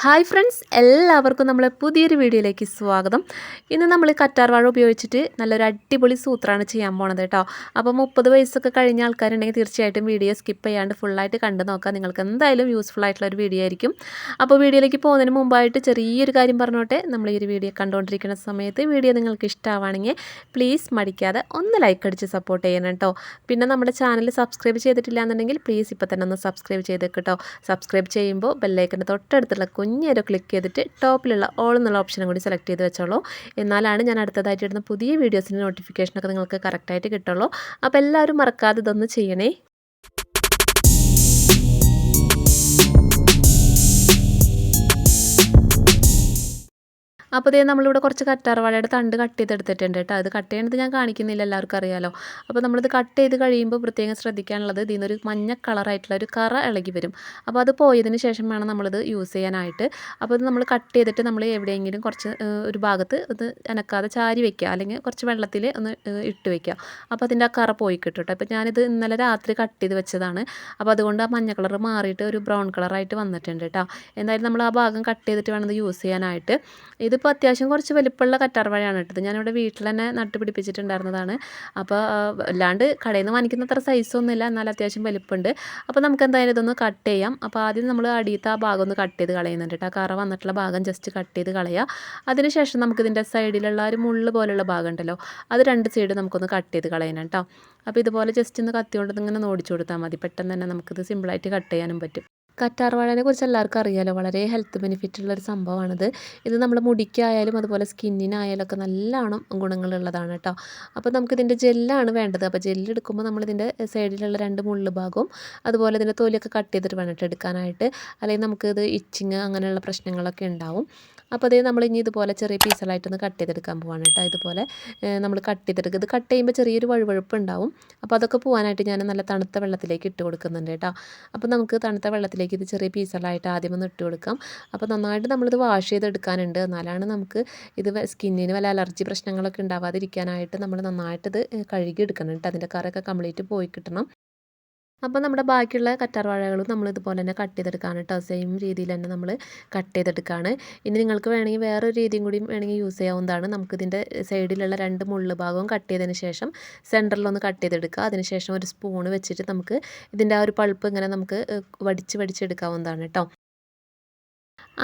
Hi friends എല്ലാവർക്കും നമ്മളെ പുതിയൊരു വീഡിയോയിലേക്ക് സ്വാഗതം. ഇന്ന് നമ്മൾ കറ്റാർവാഴ ഉപയോഗിച്ചിട്ട് നല്ലൊരു അടിപൊളി സൂത്രമാണ് ചെയ്യാൻ പോണത് കേട്ടോ. അപ്പോൾ മുപ്പത് വയസ്സൊക്കെ കഴിഞ്ഞ ആൾക്കാരുണ്ടെങ്കിൽ തീർച്ചയായിട്ടും വീഡിയോ സ്കിപ്പ് ചെയ്യാണ്ട് ഫുള്ളായിട്ട് കണ്ടു നോക്കാം. നിങ്ങൾക്ക് എന്തായാലും യൂസ്ഫുൾ ആയിട്ടുള്ള ഒരു വീഡിയോ ആയിരിക്കും. അപ്പോൾ വീഡിയോയിലേക്ക് പോകുന്നതിന് മുമ്പായിട്ട് ചെറിയൊരു കാര്യം പറഞ്ഞോട്ടെ. നമ്മൾ ഈ ഒരു വീഡിയോ കണ്ടുകൊണ്ടിരിക്കുന്ന സമയത്ത് വീഡിയോ നിങ്ങൾക്ക് ഇഷ്ടമാണെങ്കിൽ പ്ലീസ് മടിക്കാതെ ഒന്ന് ലൈക്ക് അടിച്ച് സപ്പോർട്ട് ചെയ്യണം കേട്ടോ. പിന്നെ നമ്മുടെ ചാനൽ സബ്സ്ക്രൈബ് ചെയ്തിട്ടില്ല എന്നുണ്ടെങ്കിൽ പ്ലീസ് ഇപ്പോൾ തന്നെ ഒന്ന് സബ്സ്ക്രൈബ് ചെയ്തേക്ക് സബ്സ്ക്രൈബ് ചെയ്യുമ്പോൾ ബെല്ലൈക്കന്റെ തൊട്ടടുത്തുള്ള കുഞ്ഞേരോ ക്ലിക്ക് ചെയ്തിട്ട് ടോപ്പിലുള്ള ഓൾ എന്നുള്ള ഓപ്ഷനും കൂടി സെലക്ട് ചെയ്ത് വെച്ചോളൂ. എന്നാലാണ് ഞാൻ അടുത്തതായിട്ട് ഇടുന്ന പുതിയ വീഡിയോസിന്റെ നോട്ടിഫിക്കേഷനൊക്കെ നിങ്ങൾക്ക് കറക്റ്റായിട്ട് കിട്ടുള്ളൂ. അപ്പോൾ എല്ലാവരും മറക്കാതെ ഇതൊന്ന് ചെയ്യണേ. അപ്പോൾ ഇതേ നമ്മളിവിടെ കുറച്ച് കറ്റാർവാഴയുടെ തണ്ട് കട്ട് ചെയ്തെടുത്തിട്ടുണ്ട് കേട്ടോ അത് കട്ട് ചെയ്യണത് ഞാൻ കാണിക്കുന്നില്ല എല്ലാവർക്കും അറിയാലോ. അപ്പോൾ നമ്മളിത് കട്ട് ചെയ്ത് കഴിയുമ്പോൾ പ്രത്യേകം ശ്രദ്ധിക്കാനുള്ളത് ഇതിൽ നിന്നൊരു മഞ്ഞ കളറായിട്ടുള്ള ഒരു കറ ഇളകി വരും. അപ്പോൾ അത് പോയതിന് ശേഷം വേണം നമ്മളിത് യൂസ് ചെയ്യാനായിട്ട്. അപ്പോൾ ഇത് നമ്മൾ കട്ട് ചെയ്തിട്ട് നമ്മൾ എവിടെയെങ്കിലും കുറച്ച് ഒരു ഭാഗത്ത് ഇത് അനക്കാതെ ചാരി വെക്കുക. അല്ലെങ്കിൽ കുറച്ച് വെള്ളത്തിൽ ഒന്ന് ഇട്ട് വെക്കുക. അപ്പോൾ അതിന്റെ ആ കറ പോയി കിട്ടും കേട്ടോ അപ്പോൾ ഞാനിത് ഇന്നലെ രാത്രി കട്ട് ചെയ്ത് വെച്ചതാണ്. അപ്പോൾ അതുകൊണ്ട് ആ മഞ്ഞ കളർ മാറിയിട്ട് ഒരു ബ്രൗൺ കളറായിട്ട് വന്നിട്ടുണ്ട് കേട്ടോ എന്തായാലും നമ്മൾ ആ ഭാഗം കട്ട് ചെയ്തിട്ട് വേണം ഇത് യൂസ് ചെയ്യാനായിട്ട്. ഇതിപ്പോൾ അത്യാവശ്യം കുറച്ച് വലിപ്പമുള്ള കറ്റാർവാഴയാണ് ഇട്ടത് ഞാനിവിടെ വീട്ടിൽ തന്നെ നട്ട് പിടിപ്പിച്ചിട്ടുണ്ടായിരുന്നതാണ്. അപ്പോൾ അല്ലാണ്ട് കടയിൽ നിന്ന് വാങ്ങിക്കുന്ന അത്ര സൈസൊന്നുമില്ല എന്നാൽ അത്യാവശ്യം വലിപ്പമുണ്ട്. അപ്പോൾ നമുക്ക് എന്തായാലും ഇതൊന്ന് കട്ട് ചെയ്യാം. അപ്പോൾ ആദ്യം നമ്മൾ അടിയത്തെ ആ ഭാഗം ഒന്ന് കട്ട് ചെയ്ത് കളയുന്നുണ്ട് കേട്ടോ. കറ വന്നിട്ടുള്ള ഭാഗം ജസ്റ്റ് കട്ട് ചെയ്ത് കളയുക അതിനുശേഷം നമുക്കിതിന്റെ സൈഡിലുള്ള ഒരു മുള്ള് പോലുള്ള ഭാഗം ഉണ്ടല്ലോ അത് രണ്ട് സൈഡ് നമുക്കൊന്ന് കട്ട് ചെയ്ത് കളയണം കേട്ടോ. അപ്പോൾ ഇതുപോലെ ജസ്റ്റ് ഒന്ന് കത്തിയോണ്ട് ഇങ്ങനെ നോടിച്ചു കൊടുത്താൽ മതി. പെട്ടെന്ന് തന്നെ നമുക്കിത് സിമ്പിളായിട്ട് കട്ട് ചെയ്യാനും പറ്റും. കറ്റാർവാഴനെ കുറിച്ച് എല്ലാവർക്കും അറിയാലോ വളരെ ഹെൽത്ത് ബെനിഫിറ്റ് ഉള്ള ഒരു സംഭവമാണിത്. ഇത് നമ്മൾ മുടിക്കായാലും അതുപോലെ സ്കിന്നിനായാലും ഒക്കെ നല്ലോണം ഗുണങ്ങളുള്ളതാണ് കേട്ടോ. അപ്പോൾ നമുക്കിതിന്റെ ജെല്ലാണ് വേണ്ടത്. അപ്പോൾ ജെല്ലെടുക്കുമ്പോൾ നമ്മളിതിന്റെ സൈഡിലുള്ള രണ്ട് മുള്ളു ഭാഗവും അതുപോലെ ഇതിന്റെ തൊലിയൊക്കെ കട്ട് ചെയ്തിട്ട് വേണം എടുക്കാനായിട്ട്. അല്ലെങ്കിൽ നമുക്കിത് ഇച്ചിങ് അങ്ങനെയുള്ള പ്രശ്നങ്ങളൊക്കെ ഉണ്ടാവും. അപ്പോൾ അതേ നമ്മൾ ഇനി ഇതുപോലെ ചെറിയ പീസുകളായിട്ടൊന്ന് കട്ട് ചെയ്തെടുക്കാൻ പോവാണ് കേട്ടോ. ഇതുപോലെ നമ്മൾ കട്ട് ചെയ്തെടുക്കുക. ഇത് കട്ട് ചെയ്യുമ്പോൾ ചെറിയൊരു വഴുവഴുപ്പ് ഉണ്ടാവും അപ്പോൾ അതൊക്കെ പോകാനായിട്ട് ഞാൻ നല്ല തണുത്ത വെള്ളത്തിലേക്ക് ഇട്ട് കൊടുക്കുന്നുണ്ട് കേട്ടോ. അപ്പോൾ നമുക്ക് തണുത്ത വെള്ളത്തിലേക്ക് ഇത് ചെറിയ പീസുകളായിട്ട് ആദ്യം ഒന്ന് ഇട്ട് കൊടുക്കാം. അപ്പോൾ നന്നായിട്ട് നമ്മളിത് വാഷ് ചെയ്തെടുക്കാനുണ്ട്. എന്നാലാണ് നമുക്ക് ഇത് സ്കിന്നിന് വല്ല അലർജി പ്രശ്നങ്ങളൊക്കെ ഉണ്ടാവാതിരിക്കാനായിട്ട് നമ്മൾ നന്നായിട്ട് ഇത് കഴുകി എടുക്കണം കേട്ടോ. അതിന്റെ കറൊക്കെ കംപ്ലീറ്റ് പോയി കിട്ടണം. അപ്പോൾ നമ്മുടെ ബാക്കിയുള്ള കറ്റാർ കറ്റാർവാഴകളും നമ്മൾ ഇതുപോലെ തന്നെ കട്ട് ചെയ്തെടുക്കുകയാണ് കേട്ടോ സെയിം രീതിയിൽ തന്നെ നമ്മൾ കട്ട് ചെയ്തെടുക്കുകയാണ് ഇനി നിങ്ങൾക്ക് വേണമെങ്കിൽ വേറൊരു രീതിയും കൂടി വേണമെങ്കിൽ യൂസ് ചെയ്യാവുന്നതാണ്. നമുക്കിതിന്റെ സൈഡിലുള്ള രണ്ട് മുള്ള് ഭാഗവും കട്ട് ചെയ്തതിന് ശേഷം സെന്ററിലൊന്ന് കട്ട് ചെയ്തെടുക്കുക. അതിനുശേഷം ഒരു സ്പൂണ് വെച്ചിട്ട് നമുക്ക് ഇതിന്റെ ആ ഒരു പൾപ്പ് ഇങ്ങനെ നമുക്ക് വടിച്ച് വടിച്ചെടുക്കാവുന്നതാണ് കേട്ടോ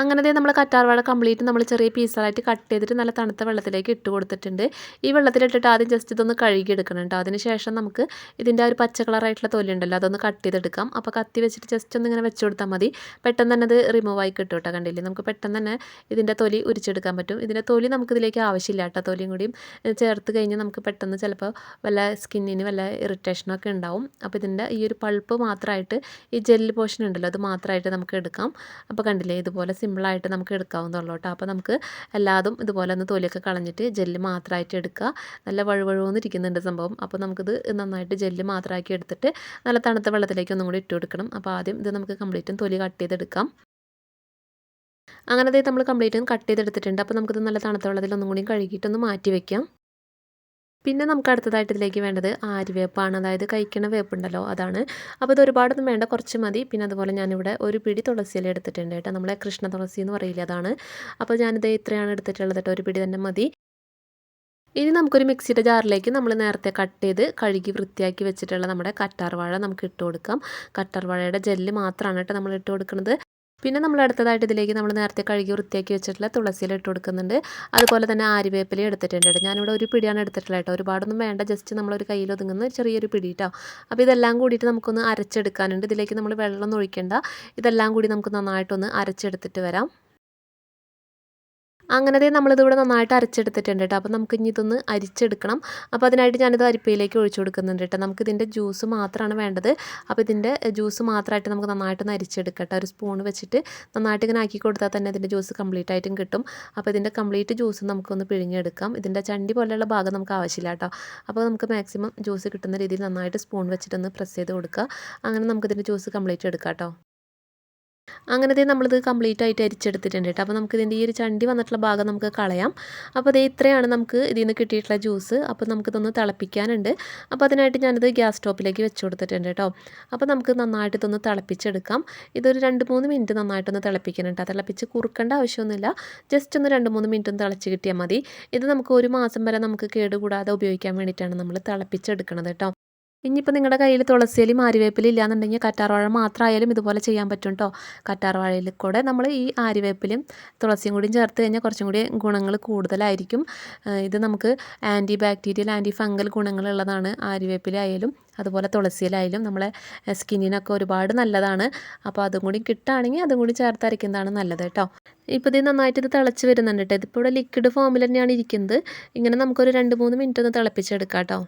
അങ്ങനെ നമ്മൾ കറ്റാർവാഴ കംപ്ലീറ്റ് നമ്മൾ ചെറിയ പീസായിട്ട് കട്ട് ചെയ്തിട്ട് നല്ല തണുത്ത വെള്ളത്തിലേക്ക് ഇട്ട് കൊടുത്തിട്ടുണ്ട്. ഈ വെള്ളത്തിലിട്ടിട്ട് ആദ്യം ജസ്റ്റ് ഇതൊന്ന് കഴുകി എടുക്കണം കേട്ടോ അതിന് ശേഷം നമുക്ക് ഇതിന്റെ ഒരു പച്ച കളറായിട്ടുള്ള തൊലി ഉണ്ടല്ലോ അതൊന്ന് കട്ട് ചെയ്തെടുക്കാം. അപ്പോൾ കത്തി വെച്ചിട്ട് ജസ്റ്റ് ഒന്ന് ഇങ്ങനെ വെച്ച് കൊടുത്താൽ മതി. പെട്ടെന്ന് തന്നെ അത് റിമൂവ് ആയി കിട്ടും കേട്ടോ കണ്ടില്ലേ? നമുക്ക് പെട്ടെന്ന് തന്നെ ഇതിന്റെ തൊലി ഉരിച്ചെടുക്കാൻ പറ്റും. ഇതിന്റെ തൊലി നമുക്ക് ഇതിലേക്ക് ആവശ്യമില്ല കേട്ടോ തൊലിയും കൂടിയും ചേർത്ത് കഴിഞ്ഞാൽ നമുക്ക് പെട്ടെന്ന് ചിലപ്പോൾ വല്ല സ്കിന്നിന് വല്ല ഇറിറ്റേഷനൊക്കെ ഉണ്ടാവും. അപ്പോൾ ഇതിന്റെ ഈ ഒരു പൾപ്പ് മാത്രമായിട്ട് ഈ ജെല്ല് പോർഷൻ ഉണ്ടല്ലോ അത് മാത്രമായിട്ട് നമുക്ക് എടുക്കാം. അപ്പോൾ കണ്ടില്ലേ? ഇതുപോലെ സിമ്പിളായിട്ട് നമുക്ക് എടുക്കാവുന്നതുള്ളൂ കേട്ടോ. അപ്പോൾ നമുക്ക് എല്ലാതും ഇതുപോലെ ഒന്ന് തൊലിയൊക്കെ കളഞ്ഞിട്ട് ജെല്ല് മാത്രമായിട്ട് എടുക്കുക. നല്ല വഴുവഴുവെന്നിരിക്കുന്നുണ്ട് സംഭവം. അപ്പോൾ നമുക്കിത് നന്നായിട്ട് ജെല്ല് മാത്രമാക്കി എടുത്തിട്ട് നല്ല തണുത്ത വെള്ളത്തിലേക്ക് ഒന്നും കൂടി ഇട്ട് കൊടുക്കണം. അപ്പോൾ ആദ്യം ഇത് നമുക്ക് കംപ്ലീറ്റും തൊലി കട്ട് ചെയ്തെടുക്കാം. അങ്ങനെ നമ്മൾ കംപ്ലീറ്റും കട്ട് ചെയ്തെടുത്തിട്ടുണ്ട്. അപ്പോൾ നമുക്കിത് നല്ല തണുത്ത വെള്ളത്തിൽ ഒന്നും കൂടി കഴുകിയിട്ടൊന്ന് മാറ്റി വയ്ക്കാം പിന്നെ നമുക്ക് അടുത്തതായിട്ട് ഇതിലേക്ക് വേണ്ടത് ആര്യവേപ്പാണ്. അതായത് കഴിക്കണ വേപ്പുണ്ടല്ലോ അതാണ്. അപ്പോൾ ഇത് ഒരുപാടൊന്നും വേണ്ട കുറച്ച് മതി. പിന്നെ അതുപോലെ ഞാനിവിടെ ഒരു പിടി തുളസിയില എടുത്തിട്ടുണ്ട് കേട്ടോ. നമ്മളെ കൃഷ്ണ തുളസി എന്ന് പറയില്ല അതാണ്. അപ്പോൾ ഞാനിത് ഇത്രയാണ് എടുത്തിട്ടുള്ളത് കേട്ടോ. ഒരു പിടി തന്നെ മതി. ഇനി നമുക്കൊരു മിക്സിയുടെ ജാറിലേക്ക് നമ്മൾ നേരത്തെ കട്ട് ചെയ്ത് കഴുകി വൃത്തിയാക്കി വെച്ചിട്ടുള്ള നമ്മുടെ കറ്റാർവാഴ നമുക്ക് ഇട്ട് കൊടുക്കാം. കറ്റാർവാഴയുടെ ജെല്ല് മാത്രമാണ് കേട്ടോ നമ്മൾ ഇട്ട് കൊടുക്കുന്നത്. പിന്നെ നമ്മൾ അടുത്തതായിട്ട് ഇതിലേക്ക് നമ്മൾ നേരത്തെ കഴുകി വൃത്തിയാക്കി വെച്ചിട്ടുള്ള തുളസിയില ഇട്ട് കൊടുക്കുന്നുണ്ട്. അതുപോലെ തന്നെ ആര്യവേപ്പില എടുത്തിട്ടുണ്ട് കേട്ടോ. ഞാനിവിടെ ഒരു പിടിയാണ് എടുത്തിട്ടുള്ളത് കേട്ടോ. ഒരുപാടൊന്നും വേണ്ട ജസ്റ്റ് നമ്മളൊരു കയ്യിൽ ഒതുങ്ങുന്ന ചെറിയൊരു പിടി കേട്ടോ അപ്പോൾ ഇതെല്ലാം കൂടിയിട്ട് നമുക്കൊന്ന് അരച്ചെടുക്കാനുണ്ട്. ഇതിലേക്ക് നമ്മൾ വെള്ളം ഒഴിക്കേണ്ട. ഇതെല്ലാം കൂടി നമുക്ക് നന്നായിട്ടൊന്ന് അരച്ചെടുത്തിട്ട് വരാം. അങ്ങനെ നമ്മളിതിവിടെ നന്നായിട്ട് അരച്ചെടുത്തിട്ടുണ്ട് കേട്ടോ അപ്പോൾ നമുക്ക് ഇനി ഇതൊന്ന് അരിച്ചെടുക്കണം. അപ്പോൾ അതിനായിട്ട് ഞാനിത് അരിപ്പയിലേക്ക് ഒഴിച്ചു കൊടുക്കുന്നുണ്ട് കേട്ടോ നമുക്ക് ഇതിന്റെ ജ്യൂസ് മാത്രമാണ് വേണ്ടത്. അപ്പോൾ ഇതിന്റെ ജ്യൂസ് മാത്രമായിട്ട് നമുക്ക് നന്നായിട്ടൊന്ന് അരിച്ചെടുക്കട്ടെ ഒരു സ്പൂൺ വെച്ചിട്ട് നന്നായിട്ട് ഇങ്ങനെ ആക്കി കൊടുത്താൽ തന്നെ ഇതിന്റെ ജ്യൂസ് കംപ്ലീറ്റ് ആയിട്ടും കിട്ടും. അപ്പോൾ ഇതിന്റെ കംപ്ലീറ്റ് ജ്യൂസ് നമുക്കൊന്ന് പിഴിഞ്ഞെടുക്കാം. ഇതിന്റെ ചണ്ടി പോലെയുള്ള ഭാഗം നമുക്ക് ആവശ്യമില്ല കേട്ടോ അപ്പോൾ നമുക്ക് മാക്സിമം ജ്യൂസ് കിട്ടുന്ന രീതിയിൽ നന്നായിട്ട് സ്പൂൺ വെച്ചിട്ടൊന്ന് പ്രസ് ചെയ്ത് കൊടുക്കുക. അങ്ങനെ നമുക്കിതിന്റെ ജ്യൂസ് കംപ്ലീറ്റ് എടുക്കാം കേട്ടോ അങ്ങനെ ദേ നമ്മളിത് കംപ്ലീറ്റ് ആയിട്ട് അരിച്ചെടുത്തിട്ടുണ്ട് കേട്ടോ. അപ്പോൾ നമുക്ക് ഇതിന്റെ ഈ ഒരു ചണ്ടി വന്നിട്ടുള്ള ഭാഗം നമുക്ക് കളയാം. അപ്പോൾ ദേ ഇത്രയാണ് നമുക്ക് ഇതിൽ നിന്ന് കിട്ടിയിട്ടുള്ള ജ്യൂസ് അപ്പോൾ നമുക്കിതൊന്ന് തിളപ്പിക്കാനുണ്ട്. അപ്പോൾ അതിനായിട്ട് ഞാനിത് ഗ്യാസ് സ്റ്റോപ്പിലേക്ക് വെച്ച് കൊടുത്തിട്ടുണ്ട് കേട്ടോ. അപ്പോൾ നമുക്ക് നന്നായിട്ട് ഇതൊന്ന് തിളപ്പിച്ചെടുക്കാം. ഇതൊരു രണ്ട് മൂന്ന് മിനിറ്റ് നന്നായിട്ടൊന്ന് തിളപ്പിക്കണം തിളപ്പിച്ച് കുറുക്കേണ്ട ആവശ്യമൊന്നുമില്ല. ജസ്റ്റ് ഒന്ന് രണ്ട് മൂന്ന് മിനിറ്റ് ഒന്ന് തിളച്ച് കിട്ടിയാൽ മതി. ഇത് നമുക്ക് ഒരു മാസം വരെ നമുക്ക് കേടുകൂടാതെ ഉപയോഗിക്കാൻ വേണ്ടിയിട്ടാണ് നമ്മൾ തിളപ്പിച്ചെടുക്കുന്നത് കേട്ടോ. ഇനിയിപ്പോൾ നിങ്ങളുടെ കയ്യിൽ തുളസിയിലും ആര്യവേപ്പില ഇല്ലാന്നുണ്ടെങ്കിൽ കറ്റാർവാഴ മാത്രമായാലും ഇതുപോലെ ചെയ്യാൻ പറ്റും കേട്ടോ കറ്റാർവാഴയിൽ കൂടെ നമ്മൾ ഈ ആര്യവേപ്പിലും തുളസിയും കൂടിയും ചേർത്ത് കഴിഞ്ഞാൽ കുറച്ചും കൂടി ഗുണങ്ങൾ കൂടുതലായിരിക്കും. ഇത് നമുക്ക് ആന്റി ബാക്ടീരിയൽ ആന്റി ഫംഗൽ ഗുണങ്ങളുള്ളതാണ് ആര്യവേപ്പിലായാലും അതുപോലെ തുളസിയിലായാലും നമ്മളെ സ്കിന്നിനൊക്കെ ഒരുപാട് നല്ലതാണ്. അപ്പോൾ അതും കൂടി കിട്ടുകയാണെങ്കിൽ അതും കൂടി ചേർത്ത് അരയ്ക്കുന്നതാണ് നല്ലത് കേട്ടോ ഇപ്പോൾ ഇത് നന്നായിട്ട് ഇത് തിളച്ച് വരുന്നുണ്ട് കേട്ടോ ഇതിപ്പോൾ ഇവിടെ ലിക്വിഡ് ഫോമിൽ തന്നെയാണ് ഇരിക്കുന്നത്. ഇങ്ങനെ നമുക്കൊരു രണ്ട് മൂന്ന് മിനിറ്റ് ഒന്ന് തിളപ്പിച്ചെടുക്കാം കേട്ടോ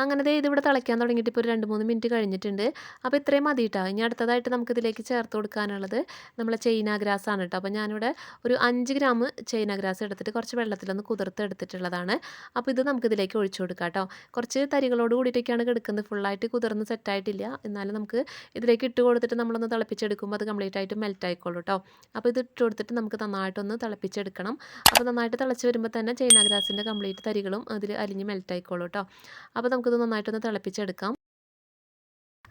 അങ്ങനെ ദേ ഇതിവിടെ തിളയ്ക്കാൻ തുടങ്ങിയിട്ട് ഇപ്പോൾ ഒരു രണ്ട് മൂന്ന് മിനിറ്റ് കഴിഞ്ഞിട്ടുണ്ട്. അപ്പോൾ ഇത്രയും മതി കേട്ടോ ഇനി അടുത്തതായിട്ട് നമുക്കിതിലേക്ക് ചേർത്ത് കൊടുക്കാനുള്ളത് നമ്മളെ ചൈന ഗ്രാസ് ആണ് കേട്ടോ അപ്പോൾ ഞാനിവിടെ ഒരു അഞ്ച് ഗ്രാം ചൈന ഗ്രാസ് എടുത്തിട്ട് കുറച്ച് വെള്ളത്തിലൊന്ന് കുതിർത്ത് എടുത്തിട്ടുള്ളതാണ്. അപ്പോൾ ഇത് നമുക്ക് ഇതിലേക്ക് ഒഴിച്ചു കൊടുക്കാം കേട്ടോ കുറച്ച് തരികളോട് കൂടിയിട്ടൊക്കെയാണ് കിടക്കുന്നത്. ഫുള്ളായിട്ട് കുതിർന്ന് സെറ്റായിട്ടില്ല എന്നാലും നമുക്ക് ഇതിലേക്ക് ഇട്ട് കൊടുത്തിട്ട് നമ്മളൊന്ന് തിളപ്പിച്ചെടുക്കുമ്പോൾ അത് കംപ്ലീറ്റ് ആയിട്ട് മെൽറ്റ് ആയിക്കോളൂ കേട്ടോ അപ്പോൾ ഇത് ഇട്ട് കൊടുത്തിട്ട് നമുക്ക് നന്നായിട്ടൊന്ന് തിളപ്പിച്ചെടുക്കണം. അപ്പോൾ നന്നായിട്ട് തിളച്ച് വരുമ്പോൾ തന്നെ ചൈന ഗ്രാസിന്റെ കംപ്ലീറ്റ് തരികളും അതിൽ അലിഞ്ഞ് മെൽറ്റ് ആയിക്കോളൂ കേട്ടോ അപ്പോൾ നമുക്കിത് നന്നായിട്ടൊന്ന് തിളപ്പിച്ചെടുക്കാം.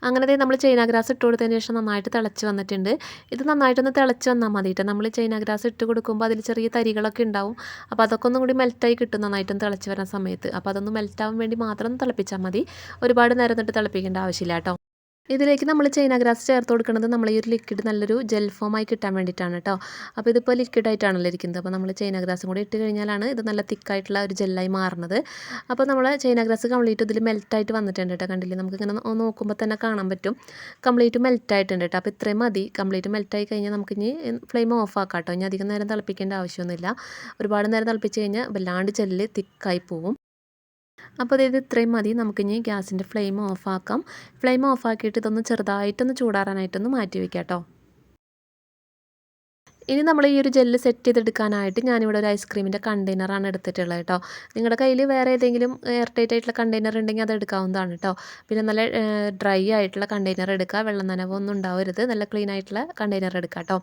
അങ്ങനെ നമ്മൾ ചൈന ഗ്രാസ് ഇട്ട് കൊടുത്തതിന് ശേഷം നന്നായിട്ട് തിളച്ച് വന്നിട്ടുണ്ട്. ഇത് നന്നായിട്ടൊന്ന് തിളച്ച് വന്നാൽ മതിയിട്ട് നമ്മൾ ചൈന ഗ്രാസ് ഇട്ട് കൊടുക്കുമ്പോൾ അതിൽ ചെറിയ തരികളൊക്കെ ഉണ്ടാവും. അപ്പോൾ അതൊക്കെ ഒന്നും കൂടി മെൽറ്റായി കിട്ടും നന്നായിട്ടൊന്ന് തിളച്ച് വരുന്ന സമയത്ത്. അപ്പോൾ അതൊന്ന് മെൽറ്റാവാൻ വേണ്ടി മാത്രം തിളപ്പിച്ചാൽ മതി. ഒരുപാട് നേരം തൊട്ട് തിളപ്പിക്കേണ്ട ആവശ്യമില്ല കേട്ടോ. ഇതിലേക്ക് നമ്മൾ ചൈന ഗ്രാസ് ചേർത്ത് കൊടുക്കുന്നത് നമ്മൾ ഈ ഒരു ലിക്വിഡ് നല്ലൊരു ജെൽ ഫോമായി കിട്ടാൻ വേണ്ടിയിട്ടാണ് കേട്ടോ അപ്പോൾ ഇതിപ്പോൾ ലിക്വിഡ് ആയിട്ടാണല്ലോ ഇരിക്കുന്നത്. അപ്പോൾ നമ്മൾ ചൈന ഗ്രാസും കൂടി ഇട്ട് കഴിഞ്ഞാലാണ് ഇത് നല്ല തിക്കായിട്ടുള്ള ഒരു ജെല്ലായി മാറുന്നത്. അപ്പോൾ നമ്മൾ ചൈന ഗ്രാസ് കംപ്ലീറ്റ് ഇതിൽ മെൽറ്റായിട്ട് വന്നിട്ടുണ്ട് കേട്ടോ കണ്ടില്ലേ? നമുക്ക് ഇങ്ങനെ നോക്കുമ്പോൾ തന്നെ കാണാൻ പറ്റും. കംപ്ലീറ്റ് മെൽറ്റായിട്ടുണ്ട് കേട്ടോ അപ്പോൾ ഇത്രയും മതി. കംപ്ലീറ്റ് മെൽറ്റായി കഴിഞ്ഞാൽ നമുക്ക് ഇനി ഫ്ലെയിം ഓഫ് ആക്കാം കേട്ടോ ഇനി അധികം നേരം തിളപ്പിക്കേണ്ട ആവശ്യമൊന്നുമില്ല. ഒരുപാട് നേരം തിളപ്പിച്ച് കഴിഞ്ഞാൽ വല്ലാണ്ട് ജെല്ല് തിക്കായി പോവും. അപ്പോൾ അതായത് ഇത്രയും മതി. നമുക്കിനി ഗ്യാസിന്റെ ഫ്ലെയിം ഓഫാക്കാം. ഫ്ലെയിം ഓഫാക്കിയിട്ട് ഇതൊന്ന് ചെറുതായിട്ടൊന്ന് ചൂടാറാനായിട്ടൊന്ന് മാറ്റി വയ്ക്കാം കേട്ടോ ഇനി നമ്മൾ ഈ ഒരു ജെല്ല് സെറ്റ് ചെയ്തെടുക്കാനായിട്ട് ഞാനിവിടെ ഒരു ഐസ്ക്രീമിന്റെ കണ്ടെയ്നറാണ് എടുത്തിട്ടുള്ളത് കേട്ടോ. നിങ്ങളുടെ കയ്യിൽ വേറെ ഏതെങ്കിലും എയർ ടൈറ്റ് ആയിട്ടുള്ള കണ്ടെയ്നർ ഉണ്ടെങ്കിൽ അത് എടുക്കാവുന്നതാണ് കേട്ടോ. പിന്നെ നല്ല ഡ്രൈ ആയിട്ടുള്ള കണ്ടെയ്നർ എടുക്കുക. വെള്ളം നനവൊന്നും ഉണ്ടാവരുത്. നല്ല ക്ലീൻ ആയിട്ടുള്ള കണ്ടെയ്നർ എടുക്കുക കേട്ടോ.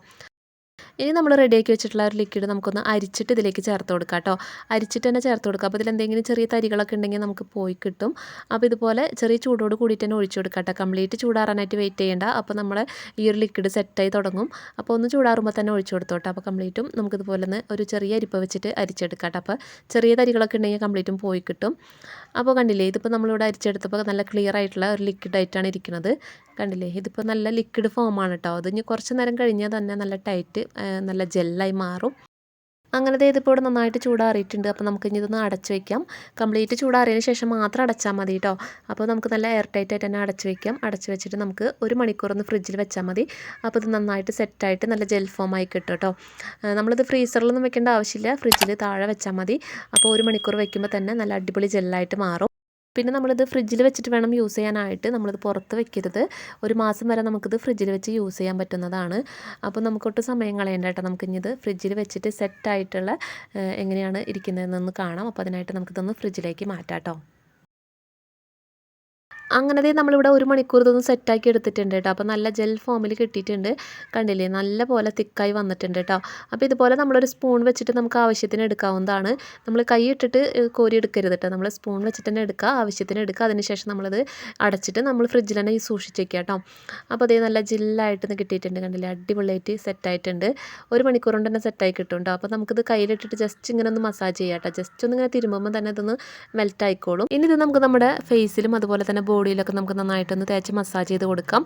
ഇനി നമ്മൾ റെഡിയാക്കി വെച്ചിട്ടുള്ള ഒരു ലിക്വിഡ് നമുക്കൊന്ന് അരിച്ചിട്ട് ഇതിലേക്ക് ചേർത്ത് കൊടുക്കാം കേട്ടോ. അരിച്ചിട്ട് തന്നെ ചേർത്ത് കൊടുക്കുക അപ്പോൾ ഇതിൽ എന്തെങ്കിലും ചെറിയ തരികളൊക്കെ ഉണ്ടെങ്കിൽ നമുക്ക് പോയി കിട്ടും. അപ്പോൾ ഇതുപോലെ ചെറിയ ചൂടോട് കൂടിയിട്ട് തന്നെ ഒഴിച്ചു കൊടുക്കാം കേട്ടോ. കംപ്ലീറ്റ് ചൂടാറാനായിട്ട് വെയിറ്റ് ചെയ്യേണ്ട. അപ്പോൾ നമ്മൾ ഈ ഒരു ലിക്വിഡ് സെറ്റായി തുടങ്ങും. അപ്പോൾ ഒന്ന് ചൂടാറുമ്പോൾ തന്നെ ഒഴിച്ചു കൊടുത്തോട്ടെ അപ്പോൾ കംപ്ലീറ്റും നമുക്കിതുപോലെ ഒന്ന് ഒരു ചെറിയ അരിപ്പ വെച്ചിട്ട് അരിച്ചെടുക്കാം കേട്ടോ. അപ്പോൾ ചെറിയ തരികളൊക്കെ ഉണ്ടെങ്കിൽ കംപ്ലീറ്റും പോയി കിട്ടും. അപ്പോൾ കണ്ടില്ലേ ഇതിപ്പോൾ നമ്മളിവിടെ അരിച്ചെടുത്തപ്പോൾ നല്ല ക്ലിയർ ആയിട്ടുള്ള ഒരു ലിക്വിഡ് ആയിട്ടാണ് ഇരിക്കുന്നത്. കണ്ടില്ലേ ഇതിപ്പോൾ നല്ല ലിക്വിഡ് ഫോമാണ് കേട്ടോ. അത് ഇനി കുറച്ച് നേരം കഴിഞ്ഞാൽ തന്നെ നല്ല ടൈറ്റ് നല്ല ജെല്ലായി മാറും. അങ്ങനത്തെ ഇതിപ്പോൾ ഇവിടെ നന്നായിട്ട് ചൂടാറിയിട്ടുണ്ട്. അപ്പോൾ നമുക്ക് ഇനി ഇതൊന്ന് അടച്ചു വയ്ക്കാം കംപ്ലീറ്റ് ചൂടാറിയതിന് ശേഷം മാത്രം അടച്ചാൽ മതി കേട്ടോ അപ്പോൾ നമുക്ക് നല്ല എയർ ടൈറ്റ് ആയിട്ട് തന്നെ അടച്ചു വയ്ക്കാം അടച്ചു വെച്ചിട്ട് നമുക്ക് ഒരു മണിക്കൂർ ഒന്ന് ഫ്രിഡ്ജിൽ വെച്ചാൽ മതി. അപ്പോൾ ഇത് നന്നായിട്ട് സെറ്റായിട്ട് നല്ല ജെൽ ഫോം ആയി കിട്ടും കേട്ടോ നമ്മളിത് ഫ്രീസറിലൊന്നും വെക്കേണ്ട ആവശ്യമില്ല. ഫ്രിഡ്ജിൽ താഴെ വെച്ചാൽ മതി. അപ്പോൾ ഒരു മണിക്കൂർ വയ്ക്കുമ്പോൾ തന്നെ നല്ല അടിപൊളി ജെല്ലായിട്ട് മാറും. പിന്നെ നമ്മളിത് ഫ്രിഡ്ജിൽ വെച്ചിട്ട് വേണം യൂസ് ചെയ്യാനായിട്ട്. നമ്മളിത് പുറത്ത് വെക്കരുത്. ഒരു മാസം വരെ നമുക്കിത് ഫ്രിഡ്ജിൽ വെച്ച് യൂസ് ചെയ്യാൻ പറ്റുന്നതാണ്. അപ്പോൾ നമുക്കൊട്ട് സമയം കളയേണ്ട കേട്ടോ. നമുക്കിഞ്ഞിത് ഫ്രിഡ്ജിൽ വെച്ചിട്ട് സെറ്റായിട്ടുള്ള എങ്ങനെയാണ് ഇരിക്കുന്നതെന്നൊന്ന് കാണാം. അപ്പോൾ അതിനായിട്ട് നമുക്കിതൊന്ന് ഫ്രിഡ്ജിലേക്ക് മാറ്റാം കേട്ടോ. അങ്ങനെ നമ്മളിവിടെ ഒരു മണിക്കൂർ ഇതൊന്ന് സെറ്റാക്കി എടുത്തിട്ടുണ്ട് കേട്ടോ. അപ്പോൾ നല്ല ജെൽ ഫോമിൽ കിട്ടിയിട്ടുണ്ട്. കണ്ടില്ലേ? നല്ല പോലെ തിക്കായി വന്നിട്ടുണ്ട് കേട്ടോ. അപ്പോൾ ഇതുപോലെ നമ്മളൊരു സ്പൂൺ വെച്ചിട്ട് നമുക്ക് ആവശ്യത്തിന് എടുക്കാവുന്നതാണ്. നമ്മൾ കൈ ഇട്ടിട്ട് കോരി എടുക്കരുത് കേട്ടോ. നമ്മൾ സ്പൂൺ വെച്ചിട്ട് തന്നെ എടുക്കുക ആവശ്യത്തിന് എടുക്കുക. അതിനുശേഷം നമ്മളത് അടച്ചിട്ട് നമ്മൾ ഫ്രിഡ്ജിൽ തന്നെ സൂക്ഷിച്ച് വയ്ക്കുക കേട്ടോ. അപ്പോൾ അതേ നല്ല ജില്ലായിട്ട് കിട്ടിയിട്ടുണ്ട് കണ്ടില്ലേ? അടിപൊളിയായിട്ട് സെറ്റായിട്ടുണ്ട്. ഒരു മണിക്കൂർ കൊണ്ട് തന്നെ സെറ്റായി കിട്ടും കേട്ടോ. അപ്പോൾ നമുക്കിത് കയ്യിലിട്ടിട്ട് ജസ്റ്റ് ഇങ്ങനെ ഒന്ന് മസാജ് ചെയ്യാം കേട്ടോ. ജസ്റ്റ് ഒന്ന് ഇങ്ങനെ തിരുമ്പുമ്പോൾ തന്നെ ഇതൊന്ന് മെൽറ്റ് ആയിക്കോളും. ഇനി ഇത് നമുക്ക് നമ്മുടെ ഫേസിലും അതുപോലെ തന്നെ ബോഡിയിലൊക്കെ നമുക്ക് നന്നായിട്ടൊന്ന് തേച്ച് മസാജ് ചെയ്ത് കൊടുക്കാം.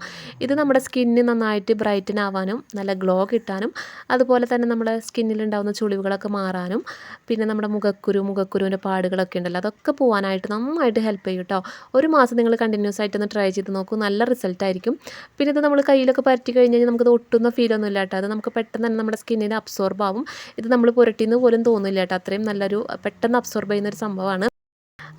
ഇത് നമ്മുടെ സ്കിന്നിന് നന്നായിട്ട് ബ്രൈറ്റൻ ആവാനും നല്ല ഗ്ലോ കിട്ടാനും അതുപോലെ തന്നെ നമ്മുടെ സ്കിന്നിലുണ്ടാകുന്ന ചുളിവുകളൊക്കെ മാറാനും പിന്നെ നമ്മുടെ മുഖക്കുരു മുഖക്കുരുവിന്റെ പാടുകളൊക്കെ ഉണ്ടല്ലോ അതൊക്കെ പോകാനായിട്ട് നന്നായിട്ട് ഹെൽപ്പ് ചെയ്യും കേട്ടോ ഒരു മാസം നിങ്ങൾ കണ്ടിന്യൂസ് ആയിട്ടൊന്ന് ട്രൈ ചെയ്ത് നോക്കൂ നല്ല റിസൾട്ട് ആയിരിക്കും. പിന്നെ ഇത് നമ്മൾ കയ്യിലൊക്കെ പറ്റി കഴിഞ്ഞ് കഴിഞ്ഞാൽ നമുക്കത് ഒട്ടുന്ന ഫീലൊന്നും ഇല്ല കേട്ടോ അത് നമുക്ക് പെട്ടെന്ന് തന്നെ നമ്മുടെ സ്കിന്നിന് അബ്സോർബ് ആവും. ഇത് നമ്മൾ പുരട്ടിന്ന് പോലും തോന്നില്ല കേട്ടോ അത്രയും നല്ലൊരു പെട്ടെന്ന് അബ്സോർബ് ചെയ്യുന്ന ഒരു സംഭവമാണ്.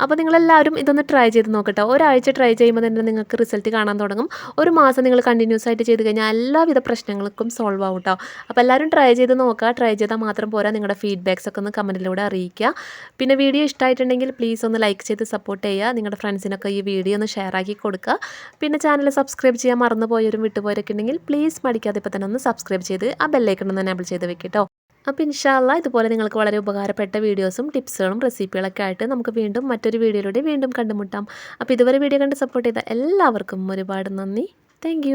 അപ്പോൾ നിങ്ങളെല്ലാവരും ഇതൊന്ന് ട്രൈ ചെയ്ത് നോക്കട്ടോ. ഒരാഴ്ച ട്രൈ ചെയ്യുമ്പോൾ തന്നെ നിങ്ങൾക്ക് റിസൾട്ട് കാണാൻ തുടങ്ങും. ഒരു മാസം നിങ്ങൾ കണ്ടിന്യൂസ് ആയിട്ട് ചെയ്ത് കഴിഞ്ഞാൽ എല്ലാവിധ പ്രശ്നങ്ങൾക്കും സോൾവ് ആവും കേട്ടോ അപ്പോൾ എല്ലാവരും ട്രൈ ചെയ്ത് നോക്കുക. ട്രൈ ചെയ്താൽ മാത്രം പോരാ. നിങ്ങളുടെ ഫീഡ്ബാക്സ് ഒക്കെ ഒന്ന് കമന്റിലൂടെ അറിയിക്കുക. പിന്നെ വീഡിയോ ഇഷ്ടമായിട്ടുണ്ടെങ്കിൽ പ്ലീസ് ഒന്ന് ലൈക്ക് ചെയ്ത് സപ്പോർട്ട് ചെയ്യുക. നിങ്ങളുടെ ഫ്രണ്ട്സിനൊക്കെ ഈ വീഡിയോ ഒന്ന് ഷെയർ ആക്കി കൊടുക്കുക. പിന്നെ ചാനൽ സബ്സ്ക്രൈബ് ചെയ്യാൻ മറന്നു പോയവരും വിട്ടുപോയവരൊക്കെ ഉണ്ടെങ്കിൽ പ്ലീസ് മടിക്കാതെ ഇപ്പോൾ തന്നെ ഒന്ന് സബ്സ്ക്രൈബ് ചെയ്ത് ആ ബെല്ലൈക്കൺ ഒന്ന് എനേബിൾ ചെയ്ത് വെക്കട്ടോ അപ്പോൾ ഇൻഷാല്ല ഇതുപോലെ നിങ്ങൾക്ക് വളരെ ഉപകാരപ്പെട്ട വീഡിയോസും ടിപ്സുകളും റെസിപ്പികളൊക്കെ ആയിട്ട് നമുക്ക് വീണ്ടും മറ്റൊരു വീഡിയോയിലൂടെ വീണ്ടും കണ്ടുമുട്ടാം. അപ്പോൾ ഇതുവരെ വീഡിയോ കണ്ട് സപ്പോർട്ട് ചെയ്ത എല്ലാവർക്കും ഒരുപാട് നന്ദി. താങ്ക്